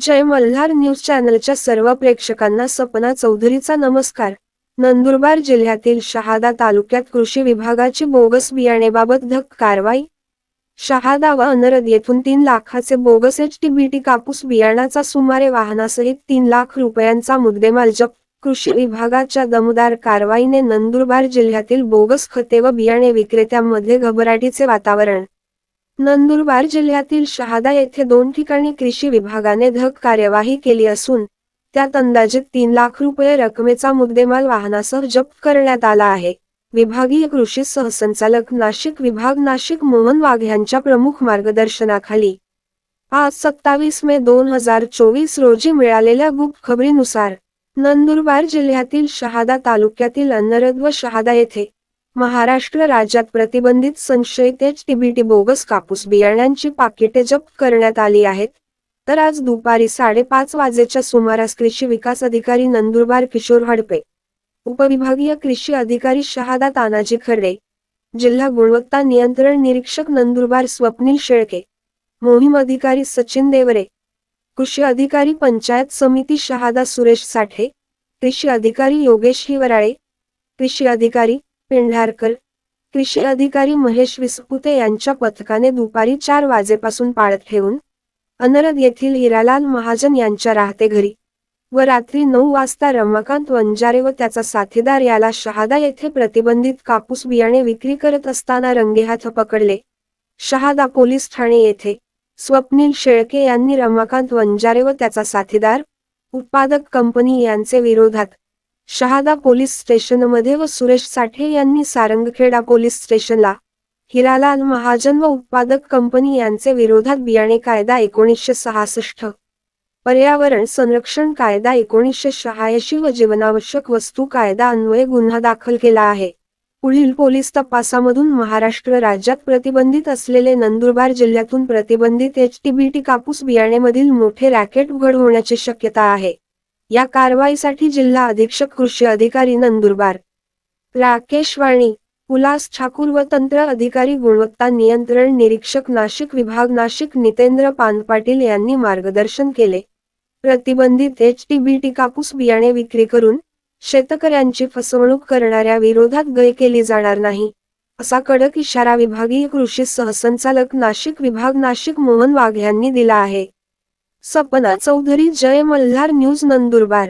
जय Malhar news चॅनलच्या सर्व प्रेक्षकांना सपना चौधरीचा नमस्कार. नंदुरबार जिल्ह्यातील शहादा तालुक्यात कृषी विभागाची बोगस बियाणेबाबत धक्क कारवाई. शहादा व अनरद येथून तीन लाखाचे बोगस एच टी कापूस बियाणाचा सुमारे वाहनासहित तीन लाख रुपयांचा मुद्देमाल जप्त कृषी विभागाच्या दमदार कारवाईने नंदुरबार जिल्ह्यातील बोगस खते व बियाणे विक्रेत्यांमध्ये घबराटीचे वातावरण. नंदुरबार जिल्ह्यातील शहादा येथे दोन ठिकाणी कृषी विभागाने धक कार्यवाही केली असून त्यात अंदाजे तीन लाख रुपये रकमेचा मुद्देमाल वाहनासह जप्त करण्यात आला आहे. विभागीय कृषी सहसंचालक नाशिक विभाग नाशिक मोहन वाघ यांच्या प्रमुख मार्गदर्शनाखाली आज सत्तावीस मे दोन हजार चोवीस रोजी मिळालेल्या गुप्त खबरीनुसार नंदुरबार जिल्ह्यातील शहादा तालुक्यातील अन्नरद व शहादा येथे महाराष्ट्र राज्यात प्रतिबंधित संशयित एच टीबीटी बोगस कापूस बियाण्यांची पाकिटे जप्त करण्यात आली आहेत. तर आज दुपारी साडेपाच वाजेच्या सुमारास कृषी विकास अधिकारी नंदुरबार किशोर हडपे उपविभागीय कृषी अधिकारी शहादा तानाजी खर्डे जिल्हा गुणवत्ता नियंत्रण निरीक्षक नंदुरबार स्वप्नील शेळके मोहीम अधिकारी सचिन देवरे कृषी अधिकारी पंचायत समिती शहादा सुरेश साठे कृषी अधिकारी योगेश हिवराळे कृषी अधिकारी पेंढारकर कृषी अधिकारी महेश विसपुते यांच्या पथकाने दुपारी चार वाजेपासून पाळत ठेवून अनरद येथील हिरालाल महाजन यांच्या राहते घरी व रात्री नऊ वाजता रमाकांत वंजारे व त्याचा साथीदार याला शहादा येथे प्रतिबंधित कापूस बियाणे विक्री करत असताना रंगेहाथ पकडले. शहादा पोलीस ठाणे येथे स्वप्नील शेळके यांनी रमाकांत वंजारे व त्याचा साथीदार उत्पादक कंपनी यांचे विरोधात शहादा पोलीस स्टेशनमध्ये व सुरेश साठे यांनी सारंगखेडा पोलीस स्टेशनला हिरालाल महाजन व उत्पादक कंपनी यांचे विरोधात बियाणे कायदा एकोणीसशे सहासष्ट पर्यावरण संरक्षण कायदा एकोणीसशे शहाऐंशी व जीवनावश्यक वस्तू कायदा अन्वये गुन्हा दाखल केला आहे. पुढील पोलीस तपासामधून महाराष्ट्र राज्यात प्रतिबंधित असलेले नंदुरबार जिल्ह्यातून प्रतिबंधित एच टी बी टी कापूस बियाणेमधील मोठे रॅकेट उघड होण्याची शक्यता आहे. या कारवाईसाठी जिल्हा अधीक्षक कृषी अधिकारी नंदुरबार राकेश वाणी उल्हास ठाकूर व तंत्र अधिकारी गुणवत्ता नियंत्रण निरीक्षक नाशिक विभाग नाशिक नितेंद्र पानपाटील यांनी मार्गदर्शन केले. प्रतिबंधित एच टी बी टी कापूस बियाणे विक्री करून शेतकऱ्यांची फसवणूक करणाऱ्या विरोधात गय केली जाणार नाही असा कडक इशारा विभागीय कृषी सहसंचालक नाशिक विभाग नाशिक मोहन वाघ यांनी दिला आहे. सपना चौधरी जय मल्हार न्यूज नंदुरबार.